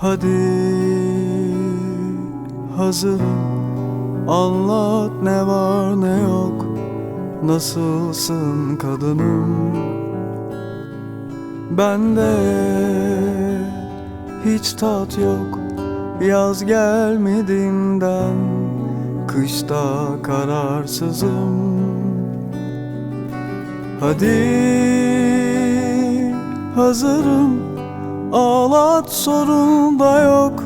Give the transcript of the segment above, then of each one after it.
Hadi hazırım Anlat ne var ne yok. Nasılsın kadınım? Bende hiç tat yok. Yaz gelmediğinden Kışta kararsızım. Hadi hazırım Ağlat sorun da yok.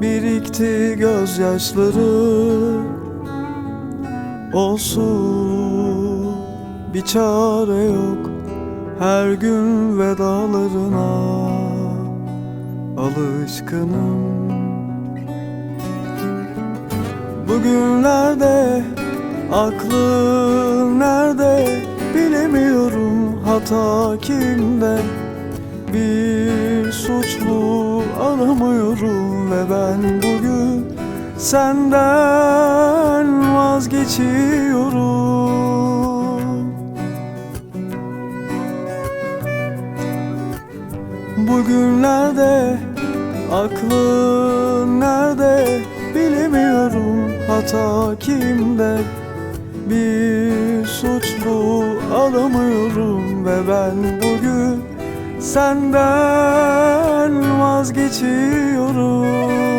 Birikti gözyaşları. Olsun bir çare yok. Her gün vedalarına Alışkınım. Bugünlerde aklın nerede? Bilemiyorum hata kimde. Bir suçlu aramıyorum ve ben bugün senden vazgeçiyorum. Bugünlerde aklın nerede? Bilemiyorum. Hata kimde? Bir suçlu alamıyorum ve ben bugün senden vazgeçiyorum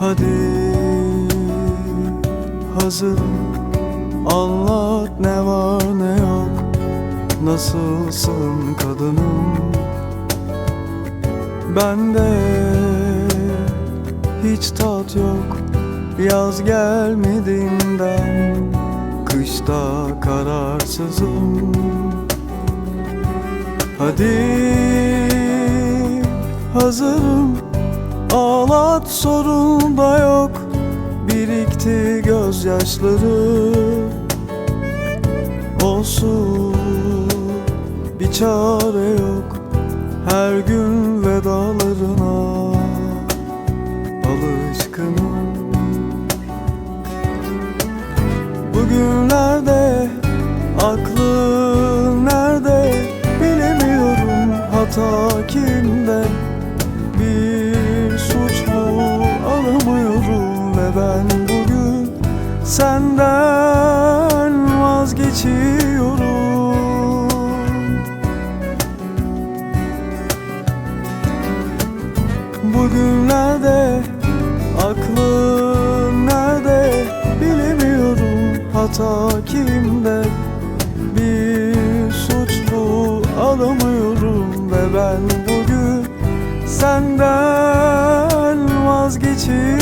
Hadi hazırım Anlat ne var ne yok. Nasılsın kadınım Bende hiç tat yok. Yaz gelmediğinden Kışta kararsızım. Hadi hazırım Ağlat sorun da yok. Birikti gözyaşları. Olsun bir çare yok. Her gün vedalarına Alışkınım. Bugünlerde aklın nerede? Bilemiyorum hata kimde vazgeçiyorum Bugünlerde aklın nerede? Bilemiyorum. Hata kimde? Bir suçlu alamıyorum ve ben bugün senden vazgeçiyorum